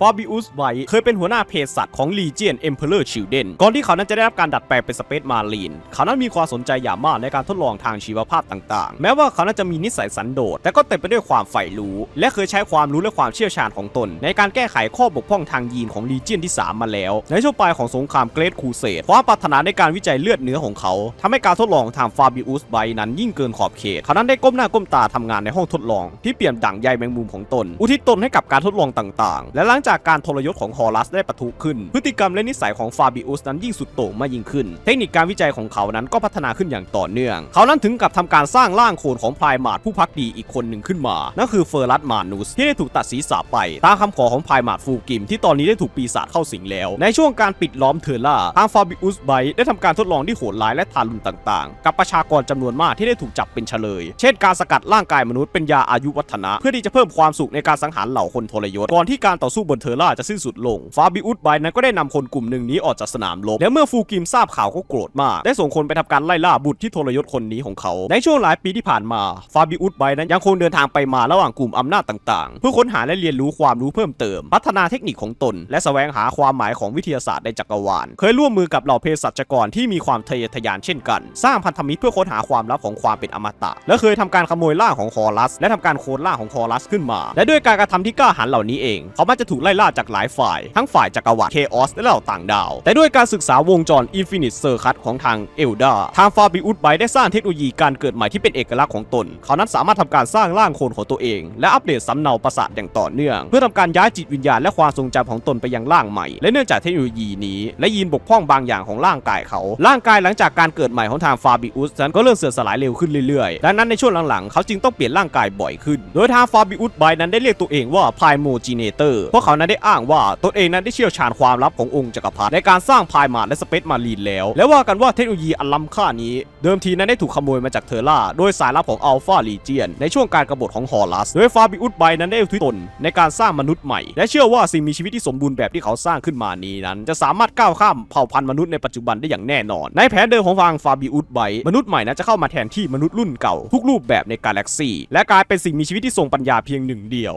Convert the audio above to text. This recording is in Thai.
ฟอบิอุสไวเคยเป็นหัวหน้าเภสัชของ Legion Emperor Children ก่อนที่เขานั้นจะได้รับการดัดแปลงเป็นสเปซมารีน เขานั้นมีความสนใจอย่างมากในการทดลองทางชีวภาพต่างๆ แม้ว่าเขานั้นจะมีนิสัยสันโดษ แต่ก็เต็มไปด้วยความใฝ่รู้ และเคยใช้ความรู้และความเชี่ยวชาญของตน ในการแก้ไขข้อบกพร่องทางยีนของ Legion ที่ 3 มาแล้ว ในช่วงปลายของสงครามเกรทคูเซดความปรารถนาในการวิจัยเลือดเนื้อของเขาทำให้การทดลองทางฟาบิอุสไวนั้นยิ่งเกินขอบเขต เขานั้นได้ก้มหน้าก้มตาทำงานในห้องทดลอง ที่เปลี่ยนดั่งใยแมงมุมของตน อุทิศตนให้กับการทดลองต่างๆ และหลังจากการทรยศของฮอรัสได้ปะทุขึ้น พฤติกรรมและนิสัยของฟาบิอุสนั้นยิ่งสุดโต่งมากยิ่งขึ้น เทคนิคการวิจัยของเขานั้นก็พัฒนาขึ้นอย่างต่อเนื่อง เขานั้นถึงกับทำการสร้างร่างโคลนของพลายมาดผู้พักดีอีกคนหนึ่งขึ้นมา นั่นคือเฟอร์รัสมานุสที่ได้ถูกตัดศีรษะไป ตามคำขอของพลายมาดฟูกิม ที่ตอนนี้ได้ถูกปีศาจเข้าสิงแล้ว ในช่วงการปิดล้อมเทอร์ล่าทางฟาบิอุสไบได้ทำการทดลองที่โหดร้ายและทารุณต่างๆ กับประชากรจำนวนมากที่ได้ถูกจับเป็นเฉลย เช่น การสกัดร่างกายมนุษย์เป็นยาอายุวัฒนะ เพื่อที่จะเพิ่มความสุขในการสังหารเหล่าคนทรยศก่อนที่การต่อสู้บนเทอร่าจะสิ้นสุดลง ฟาบิอุสไบนั้นก็ได้นำคนกลุ่มหนึ่งนี้ออกจากสนามรบ และเมื่อฟูกิมทราบข่าวก็โกรธมาก ได้ส่งคนไปทำการไล่ล่าบุตรที่ทรยศคนนี้ของเขา ในช่วงหลายปีที่ผ่านมา ฟาบิอุสไบนั้นยังคงเดินทางไปมาระหว่างกลุ่มอำนาจต่างๆ เพื่อค้นหาและเรียนรู้ความรู้เพิ่มเติม พัฒนาเทคนิคของตน และแสวงหาความหมายของวิทยาศาสตร์ในจักรวาล เคยร่วมมือกับเหล่าเภสัชกรที่มีความทะเยอทะยานเช่นกัน สร้างพันธมิตรเพื่อค้นหาความลับของความเป็นอมตะ และเคยทำการขโมยร่างของคอรัส และทำการโคลนร่างของคอรัสขึ้นมา และด้วยการกระทำที่กล้าหาญเหล่านี้เอง เขามักจะถูกไล่ล่าจากหลายฝ่าย ทั้งฝ่ายจักรวรรดิเคออสและเหล่าต่างดาว แต่ด้วยการศึกษาวงจรอินฟินิตเซอร์คัตของทางเอลดาทางฟาบิอุสไบได้สร้างเทคโนโลยีการเกิดใหม่ที่เป็นเอกลักษณ์ของตน เขานั้นสามารถทำการสร้างร่างโคลนของตัวเอง และอัปเดตสำเนาประสาทอย่างต่อเนื่อง เพื่อทำการย้ายจิตวิญญาณและความทรงจำของตนไปยังร่างใหม่ และเนื่องจากเทคโนโลยีนี้ และยีนบกพร่องบางอย่างของร่างกายเขา ร่างกายหลังจากการเกิดใหม่ของทางฟาบิอุสนั้นก็เริ่มเสื่อมสลายเร็วขึ้นเรื่อยๆ ดังนั้นในช่วงหลังๆ เขาจึงต้องเปลี่ยนร่างกายบ่อยขึ้น โดยทางฟาบิอุสไบนั้นได้เรียกตัวเองว่าพโมจีเนเตอร์เพราะเขานั้นได้อ้างว่าตนเองนั้นได้เชี่ยวชาญความลับขององค์จักรพรรดิในการสร้างพายมาและสเปซมารีนแล้ว และว่ากันว่าเทคโนโลยีอันล้ำค่านี้ เดิมทีนั้นได้ถูกขโมยมาจากเทอร่า โดยสายลับของอัลฟาลีเจียน ในช่วงการกบฏของฮอรัสโดยฟาบิอุสไบนั้นได้อุทิศตนในการสร้างมนุษย์ใหม่ และเชื่อว่าสิ่งมีชีวิตที่สมบูรณ์แบบที่เขาสร้างขึ้นมานี้นั้น จะสามารถก้าวข้ามเผ่าพันธุ์มนุษย์ในปัจจุบันได้อย่างแน่นอน ในแผนเดิมของทางฟาบิอุสไบมนุษย์ใหม่นั้นจะเข้ามาแทนที่มนุษย์รุ่นเก่าทุกรูปแบบในกาแล็กซีและกลายเป็นสิ่งมีชีวิตที่ทรงปัญญาเพียงหนึ่งเดียว